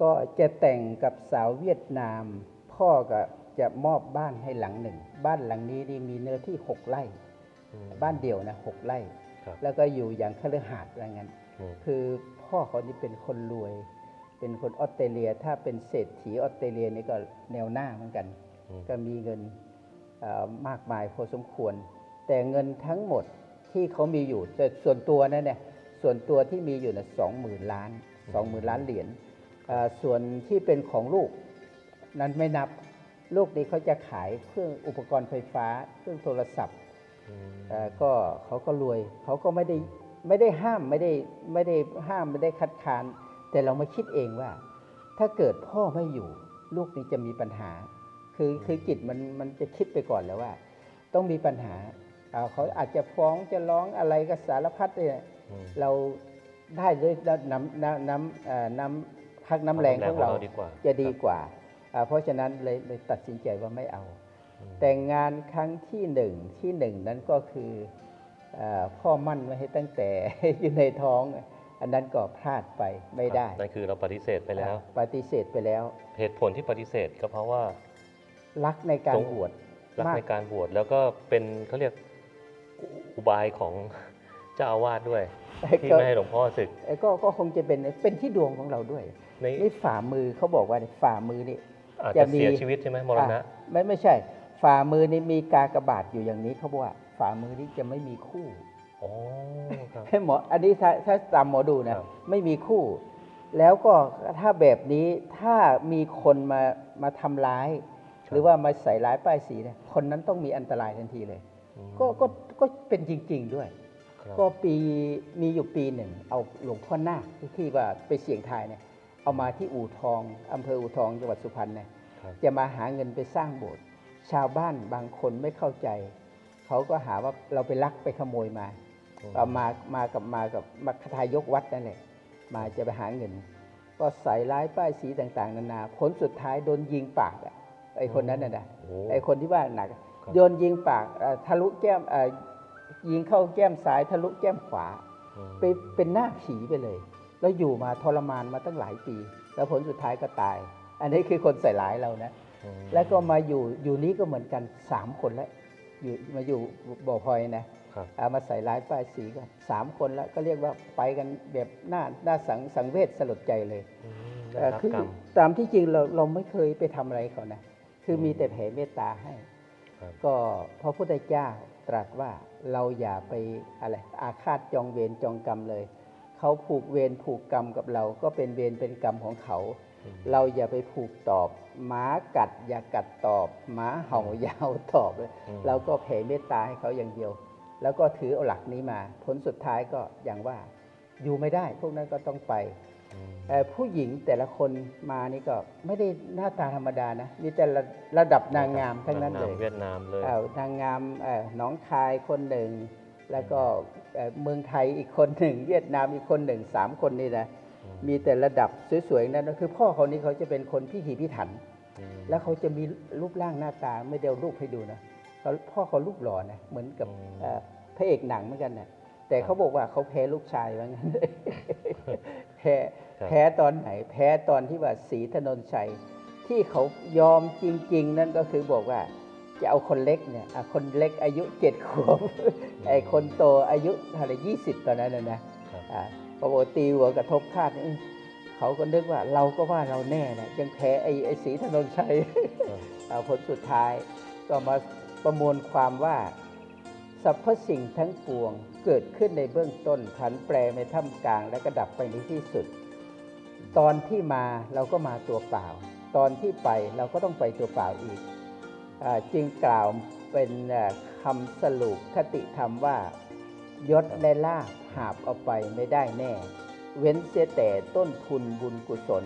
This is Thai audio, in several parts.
ก็จะแต่งกับสาวเวียดนาม พ่อก็จะมอบบ้านให้หลังหนึ่ง บ้านหลังนี้นี่มีเนื้อที่หกไร่อืมบ้านเดี่ยวนะหกไร่ครับแล้วก็อยู่อย่างคฤหาสน์อะไรเงี้ยอืมคือพ่อเขานี่เป็นคนรวย เป็นคนออสเตรเลีย ถ้าเป็นเศรษฐีออสเตรเลียนี่ก็แนวหน้าเหมือนกันอืมก็มีเงินเอ่อมากมายพอสมควร แต่เงินทั้งหมดที่เขามีอยู่แต่ส่วนตัวนั่นเนี่ยส่วนตัวที่มีอยู่นะสองหมื่นล้านสองหมื่นล้านเหรียญเอ่อ ส่วนที่เป็นของลูกนั้นไม่นับลูกนี้เขาจะขายเครื่องอุปกรณ์ไฟฟ้า เครื่องโทรศัพท์อืมเอ่อก็เขาก็รวยเขาก็ไม่ได้ไม่ได้ห้ามไม่ได้ไม่ได้ห้ามไม่ได้คัดค้าน แต่เรามาคิดเองว่า ถ้าเกิดพ่อไม่อยู่ ลูกนี้จะมีปัญหา คือคือจิตมันมันจะคิดไปก่อนแล้วว่า ต้องมีปัญหาเอ่อเขาอาจจะฟ้องจะร้องอะไรก็สารพัดเลยอืมเราได้ด้วยน้ำน้ำน้ำเอ่อน้ำ พักน้ำแรงของเราดีกว่าจะดีครับกว่าอ่า เพราะฉะนั้นเลยเลยตัดสินใจว่าไม่เอาอืมแต่งงานครั้งที่หนึ่งที่หนึ่งนั้นก็คืออาพ่อมั่นไว้ให้ตั้งแต่อยู่ในท้อง อันนั้นก็พลาดไปไม่ได้ครับนั่นคือเราปฏิเสธไปแล้ว ปฏิเสธไปแล้ว เหตุผลที่ปฏิเสธก็เพราะว่า รักในการตรงบวชรักมากในการบวชแล้วก็เป็นเขาเรียกอุบายของ เจ้าอาวาสด้วย ที่ก็ไม่ให้หลวงพ่อศึกเอ่อก็ก็คงจะเป็นเป็นที่ดวงของเราด้วยในนี่ฝ่ามือเขาบอกว่าเนี่ยฝ่ามือนี่อาจจะจะมีเสียชีวิตใช่ไหมมรณะอ่ไม่ไม่ใช่ ฝ่ามือนี่มีกากบาทอยู่อย่างนี้เขาบอกว่าฝ่ามือนี้จะไม่มีคู่อ๋อครับให้หมออันนี้ถ้าถ้าตามหมอดูนะครับไม่มีคู่ แล้วก็ถ้าแบบนี้ถ้ามีคนมามาทำร้าย หรือว่ามาใส่ร้ายป้ายสีเนี่ยคนนั้นต้องมีอันตรายทันทีเลยอืมก็ก็ก็เป็นจริง ๆด้วยครับ ก็ปีมีอยู่ปีหนึ่ง เอาหลวงพ่อนาคที่ที่ว่าไปเสี่ยงทายเนี่ยเอามาที่อู่ทองอำเภออู่ทองจังหวัดสุพรรณเนี่ยครับจะมาหาเงินไปสร้างโบสถ์ชาวบ้านบางคนไม่เข้าใจ เขาก็หาว่าเราไปลักไปขโมยมาเอามามากับมากับมาทายกวัดนั่นแหละมาจะไปหาเงิน ก็ใส่ร้ายป้ายสีต่างๆ นานาผลสุดท้ายโดนยิงปากอะไอ้คนนั้นน่ะนะโอ้ไอ้คนที่ว่าหนักครับโยนยิงปากเอ่อทะลุแก้มเอ่อ ยิงเข้าแก้มซ้ายทะลุแก้มขวาอืมไปเป็นหน้าผีไปเลย แล้วอยู่มาทรมานมาตั้งหลายปี แล้วผลสุดท้ายก็ตาย อันนี้คือคนใส่ร้ายเรานะอืมแล้วก็มาอยู่อยู่นี้ก็เหมือนกันสามคนแล้วอยู่มาอยู่บ่อพลอยนะครับเอามาใส่ร้ายป้ายสีกันสามคนแล้วก็เรียกว่าไปกันแบบหน้าหน้าสังสังเวชสลดใจเลยอืมได้เอ่อรับคือกรรมตามที่จริงเราเราไม่เคยไปทำอะไรเขานะ คือมีแต่แผ่เมตตาให้ครับก็พระพุทธเจ้า ตรัสว่าเราอย่าไปอะไรอาฆาตจองเวรจองกรรมเลย เขาผูกเวรผูกกรรมกับเราก็เป็นเวรเป็นกรรมของเขาอืมเราอย่าไปผูกตอบหมากัดอย่ากัดตอบหมาเห่าอยาวตอบเลยอืมเราก็แผ่เมตตาให้เขาอย่างเดียว แล้วก็ถือเอาหลักนี้มา ผลสุดท้ายก็อย่างว่าอยู่ไม่ได้ พวกนั้นก็ต้องไปอืมเอ่อ ผู้หญิงแต่ละคนมานี่ก็ไม่ได้หน้าตาธรรมดานะมีแต่ระระดับนางงามทั้งนั้นเลยเวียดนามเลยเอ่อนางงามเอ่อหนองคายคนหนึ่ง แล้วก็เอ่อเมืองไทยอีกคนหนึ่ง เวียดนามอีกคนหนึ่งสามคนนี่นะอืมมีแต่ระดับสวยๆนั่นก็คือพ่อเขานี่เขาจะเป็นคนพิถีพิถันอืมแล้วเขาจะมีรูปร่างหน้าตาไม่เดียวรูปให้ดูนะเขาพ่อเขารูปหล่อนะเหมือนกับอืมเอ่อพระเอกหนังเหมือนกันนะแต่ครับเขาบอกว่าเขาแพ้ลูกชายว่างั้น แพ้ครับแพ้ตอนไหน แพ้ตอนที่ว่าศรีถนนชัย ที่เขายอมจริง ๆ นั่นก็คือบอกว่าจะเอาคนเล็กเนี่ยอะคนเล็กอายุเจ็ดขวบไอ้คนโตอายุเท่าไหร่ยี่สิบตอนนั้นนะนะครับอ่าพอบอกตีหัวกระทบคาดเอ้ยเขาก็นึกว่าเราก็ว่าเราแน่นะยังแพ้ไอ้ไอ้ศรีถนนชัยครับอ่าผลสุดท้ายก็มาประมวลความว่า สรรพสิ่งทั้งปวงเกิดขึ้นในเบื้องต้นผันแปรในท่ามกลางและก็ดับไปในที่สุด ตอนที่มาเราก็มาตัวเปล่า ตอนที่ไปเราก็ต้องไปตัวเปล่าอีกอจึงกล่าวเป็นอ่าคำสรุปคติธรรมว่ายศและลาภหาบเอาไปไม่ได้แน่ เว้นเสียแต่ต้นทุนบุญกุศล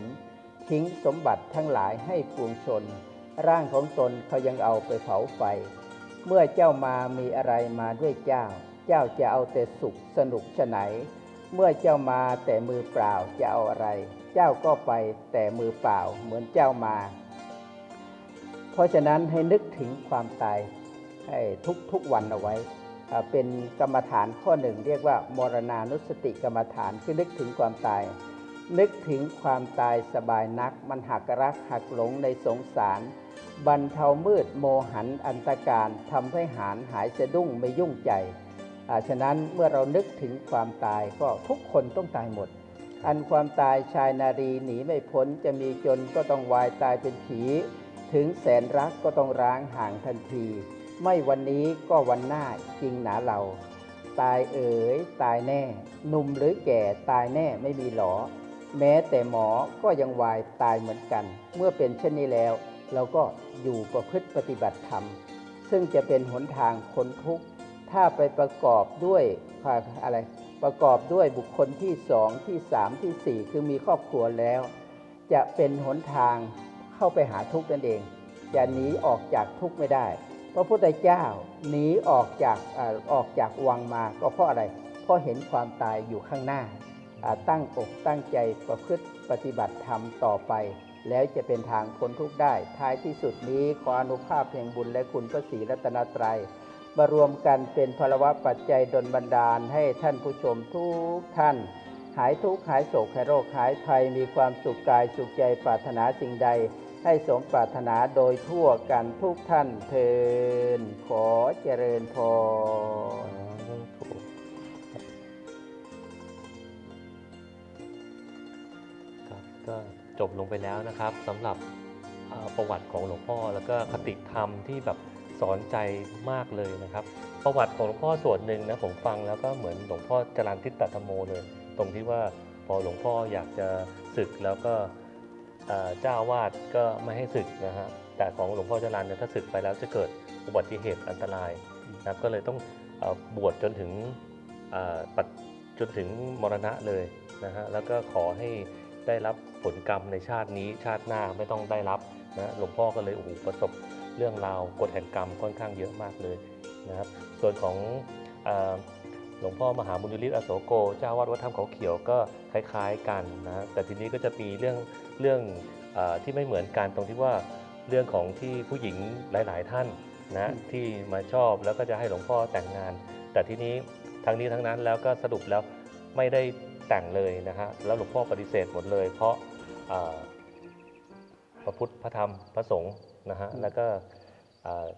ทิ้งสมบัติทั้งหลายให้ปวงชน ร่างของตนเขายังเอาไปเผาไฟ เมื่อเจ้ามามีอะไรมาด้วยเจ้า เจ้าจะเอาแต่สุขสนุกฉะไหน เมื่อเจ้ามาแต่มือเปล่าจะเอาอะไร เจ้าก็ไปแต่มือเปล่าเหมือนเจ้ามา เพราะฉะนั้นให้นึกถึงความตายให้ทุกทุกๆวันเอาไว้ เป็นกรรมฐานข้อหนึ่ง เรียกว่ามรณานุสติกรรมฐานคือนึกถึงความตาย นึกถึงความตายสบายนัก มันหักรักหักหลงในสงสาร บรรเทามืดโมหันอันตการทำให้หานหายสะดุ้งไม่ยุ่งใจอาฉะนั้นเมื่อเรานึกถึงความตายก็ทุกคนต้องตายหมด อันความตายชายนารีหนีไม่พ้นจะมีจนก็ต้องวายตายเป็นผี ถึงแสนรักก็ต้องร้างห่างทันที ไม่วันนี้ก็วันหน้าจริงหนาเรา ตายเอ๋ยตายแน่ หนุ่มหรือแก่ตายแน่ไม่มีหรอแม้แต่หมอก็ยังวายตายเหมือนกัน เมื่อเป็นเช่นนี้แล้ว เราก็อยู่ประพฤติปฏิบัติธรรม ซึ่งจะเป็นหนทางพ้นทุกข์ ถ้าไปประกอบด้วยอะไรประกอบด้วยบุคคลที่สองที่สามที่สี่คือมีครอบครัวแล้ว จะเป็นหนทางเข้าไปหาทุกข์นั่นเองจะหนีออกจากทุกข์ไม่ได้ พระพุทธเจ้าหนีออกจากออกจากวังมาก็เพราะอะไร เพราะเห็นความตายอยู่ข้างหน้า ตั้งอกตั้งใจประพฤติปฏิบัติธรรมต่อไป แล้วจะเป็นทางพ้นทุกข์ได้ ท้ายที่สุดนี้ขออนุภาพแห่งบุญและคุณพระศรีรัตนตรัยมารวมกันเป็นพลวะปัจจัยดลบันดาลให้ท่านผู้ชมทุกท่าน หายทุกข์หายโศกหายโรคหายภัยมีความสุขกายสุขใจปรารถนาสิ่งใด ให้สมปรารถนาโดยทั่วกันทุกท่านเทินขอเจริญพร จบลงไปแล้วนะครับสำหรับประวัติของหลวงพ่อ แล้วก็คติธรรมที่แบบสอนใจมากเลยนะครับ ประวัติของหลวงพ่อส่วนหนึ่งนะผมฟังแล้วก็เหมือนหลวงพ่อจรันทิตตธรรมโมเลย ตรงที่ว่าพอหลวงพ่ออยากจะศึกแล้วก็เจ้าวาสก็ไม่ให้ศึกนะฮะแต่ของหลวงพ่อจรันเนี่ยถ้าศึกไปแล้วจะเกิดอุบัติเหตุอันตรายนะก็เลยต้องอบวชจนถึงปัจจนถึงมรณะเลยนะฮะแล้วก็ขอให้ได้รับ ผลกรรมในชาตินี้ชาติหน้าไม่ต้องได้รับนะหลวงพ่อก็เลยโอ้โหประสบเรื่องราวกฎแห่งกรรมค่อนข้างเยอะมากเลยนะครับ ส่วนของเอ่อหลวงพ่อมหาบุญฤทธิ์อโศโกเจ้าวาดวัดถ้ำเขาเขียวก็คล้ายๆกันนะแต่ทีนี้ก็จะมีเรื่องเรื่องเออที่ไม่เหมือนกันตรงที่ว่าเรื่องของที่ผู้หญิงหลาย ๆ ท่านนะที่มาชอบแล้วก็จะให้หลวงพ่อแต่งงาน แต่ทีนี้ทั้งนี้ทั้งนั้นแล้วก็สรุปแล้วไม่ได้แต่งเลยนะฮะแล้วหลวงพ่อปฏิเสธหมดเลย เพราะเอ่อ พระพุทธพระธรรมพระสงฆ์นะฮะแล้วก็เอ่อ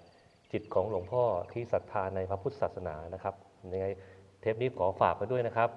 จิตของหลวงพ่อที่ศรัทธาในพระพุทธศาสนานะครับยังไงเทปนี้ขอฝากไว้ด้วยนะครับ